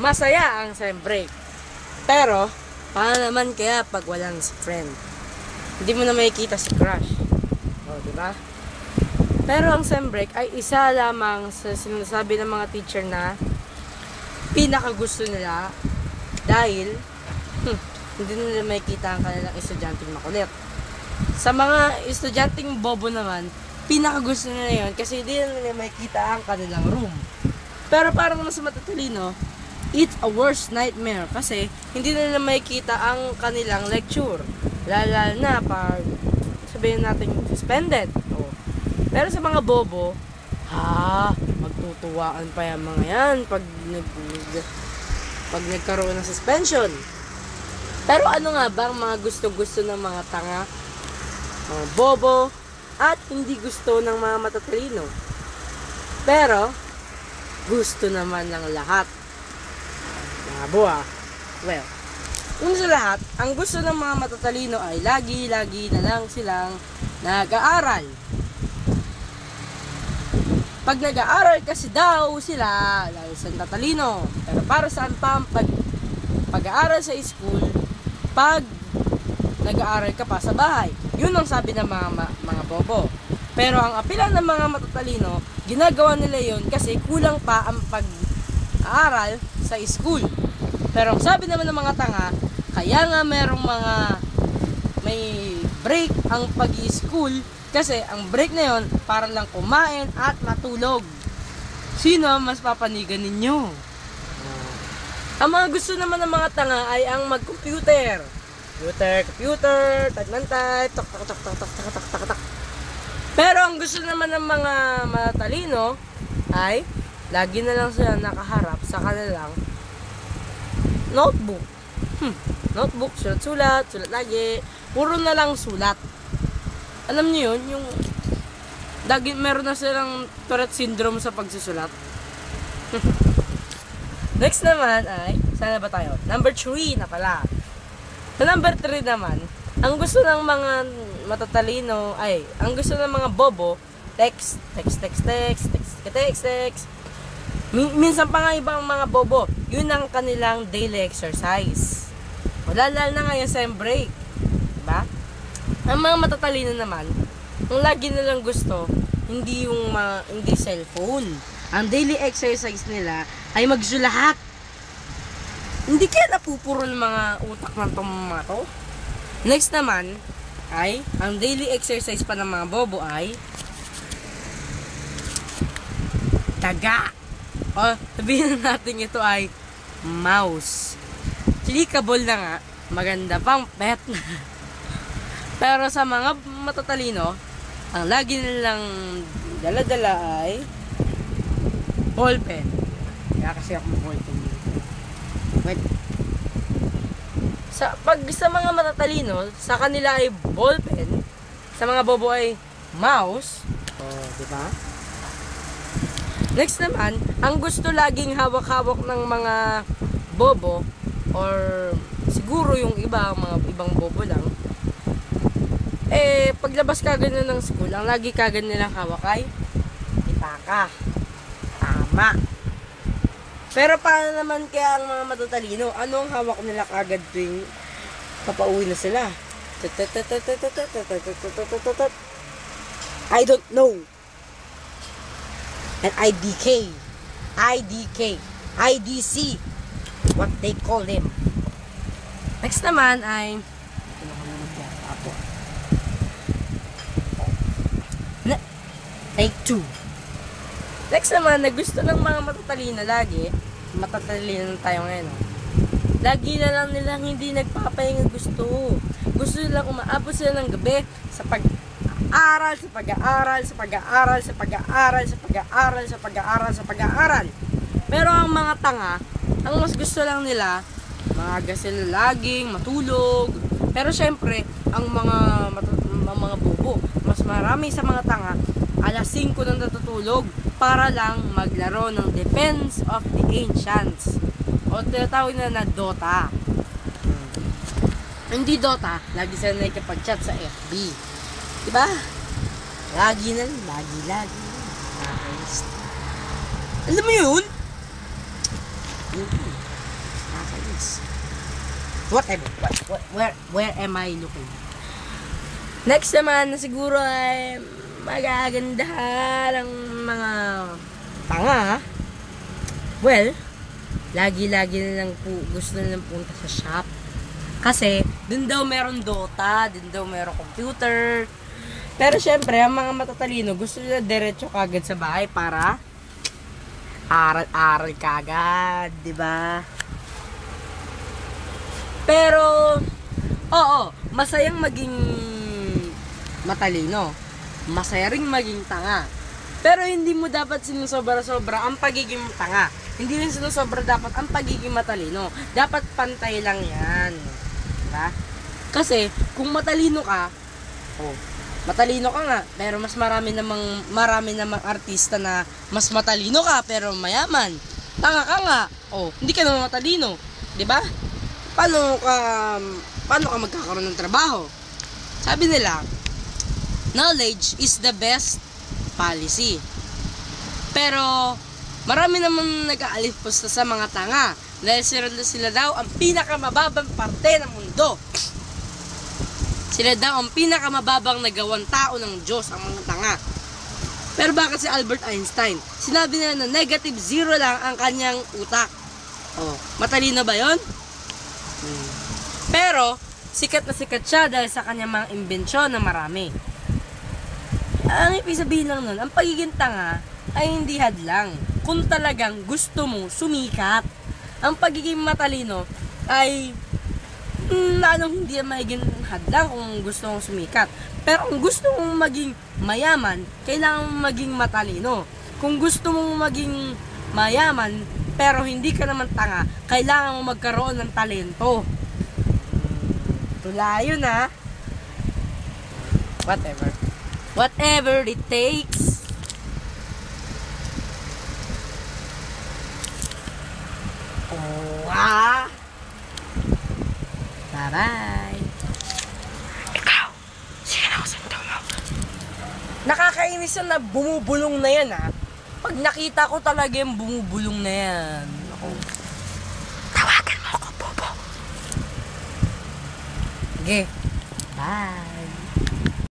masaya ang sem break. Pero, paano naman kaya pag walang friend? Hindi mo na makikita si crush. O, di ba? Pero ang sem break ay isa lamang sa sinasabi ng mga teacher na pinakagusto nila dahil hmm, hindi nila makikita ang kanilang estudyanteng makulit. Sa mga estudyanteng bobo naman, pinakagusto nila yon kasi hindi nila makikita ang kanilang room. Pero para naman sa matatalino, it's a worst nightmare kasi hindi nila makikita ang kanilang lecture. Lalo na pag sabihin natin suspended. Oh. Pero sa mga bobo, ha, magtutuwaan pa yung mga yan pag nag, pag nagkaroon ng suspension. Pero ano nga ba ang mga gusto-gusto ng mga tanga, mga bobo, at hindi gusto ng mga matatalino? Pero, gusto naman ng lahat. Mga buwa. Well, una sa lahat, ang gusto ng mga matatalino ay lagi-lagi na lang silang nag-aaral. Pag nag-aaral kasi daw sila, lalo sa tatalino. Pero para saan pa pag, pag-aaral sa school, pag nag-aaral ka pa sa bahay. Yun ang sabi ng mga, ma- mga bobo. Pero ang apila ng mga matatalino, ginagawa nila yun kasi kulang pa ang pag-aaral sa school. Pero sabi naman ng mga tanga, kaya nga merong mga may break ang pag-school kasi ang break na yon para lang kumain at matulog. Sino mas papanigan ninyo? Ang mga gusto naman ng mga tanga ay ang mag-computer. Computer, computer, type ng type, tak tak tak tak tak tak tak tak tak. Pero ang gusto naman ng mga matalino ay lagi na lang sila nakaharap sa kanilang notebook. Hmm, notebook, sulat-sulat, sulat lagi. Puro na lang sulat. Alam niyo yun, yung lagi meron na silang Tourette syndrome sa pagsusulat. Next naman ay, sana ba tayo? Number 3 na pala. Sa number 3 naman, ang gusto ng mga matatalino ay, ang gusto ng mga bobo, text, text, text, text, text, text, text. Min- minsan pa nga ibang mga bobo, yun ang kanilang daily exercise. Wala lalo na ngayon sa break. Diba? Ang mga matatalino naman, ang lagi nilang gusto, hindi yung mga, hindi cellphone. Ang daily exercise nila ay magsulahat. Hindi kaya napupuro ng mga utak ng tong mga to. Next naman, ay, ang daily exercise pa ng mga bobo ay taga. O, sabihin na natin ito ay mouse. Clickable na nga, maganda pang pet Pero sa mga matatalino, ang lagi nilang dala-dala ay ballpen. Kaya kasi ako ballpen dito. Wait. Sa, pag sa mga matatalino, sa kanila ay ballpen, sa mga bobo ay mouse. Oh, di ba? Next naman, ang gusto laging hawak-hawak ng mga bobo or siguro yung iba, mga ibang bobo lang, eh, paglabas ka ganun ng school, ang lagi ka ganun nilang hawak ay ipaka. Tama. Pero paano naman kaya ang mga matatalino? Ano ang hawak nila kagad tuwing papauwi na sila? I don't know. And IDK. IDK. IDC. What they call them. Next naman ay. Na- Take two. Next naman, na gusto ng mga matatalino lagi, matatalino tayo ngayon, oh. lagi na lang nilang hindi nagpapahinga gusto. Gusto nilang umaabot sila ng gabi sa pag-aaral, sa pag-aaral, sa pag-aaral, sa pag-aaral, sa pag-aaral, sa pag-aaral, sa pag-aaral. Pero ang mga tanga, ang mas gusto lang nila, maaga sila laging matulog. Pero syempre, ang mga ang mga bobo, mas marami sa mga tanga, alas 5 nang natutulog para lang maglaro ng Defense of the Ancients o tinatawag na na Dota. Hindi Dota, lagi sila nakikipag-chat sa FB. Diba? Lagi na, lagi, lagi. Nice. Alam mo yun? Yun. Whatever. What, what, where, where am I looking? Next naman, na siguro ay magagandahan ng mga tanga. Well, lagi-lagi na lang po gusto nilang punta sa shop. Kasi, dun daw meron Dota, dun daw meron computer. Pero syempre, ang mga matatalino, gusto nila diretso kagad sa bahay para aral-aral kagad, di ba? Pero, oo, masayang maging matalino. Masaya ring maging tanga. Pero hindi mo dapat sinusobra-sobra ang pagiging tanga. Hindi rin sinusobra dapat ang pagiging matalino. Dapat pantay lang yan. Diba? Kasi, kung matalino ka, oh, matalino ka nga, pero mas marami namang, marami namang artista na mas matalino ka, pero mayaman. Tanga ka nga, oh, hindi ka naman matalino. Di ba? Paano ka, paano ka magkakaroon ng trabaho? Sabi nila, knowledge is the best policy. Pero, marami naman nag-aalipos sa mga tanga. Dahil sila, sila daw ang pinakamababang parte ng mundo. Sila daw ang pinakamababang nagawang tao ng Diyos, ang mga tanga. Pero bakit si Albert Einstein? Sinabi nila na negative zero lang ang kanyang utak. Oh, matalino ba yon? Hmm. Pero, sikat na sikat siya dahil sa kanyang mga imbensyon na marami. Ang ibig sabihin lang nun, ang pagiging tanga ay hindi hadlang. Kung talagang gusto mo sumikat, ang pagiging matalino ay lalong hindi magiging hadlang kung gusto mong sumikat. Pero kung gusto mong maging mayaman, kailangan mong maging matalino. Kung gusto mong maging mayaman, pero hindi ka naman tanga, kailangan mo magkaroon ng talento. Tulayo na. Whatever. Whatever it takes. Oh, ah. Bye-bye. Ikaw, sino sa mo? Nakakainis yan na bumubulong na yan, ha? Pag nakita ko talaga yung bumubulong na yan. Ako. Tawagan mo ako, Bobo. Sige. Bye.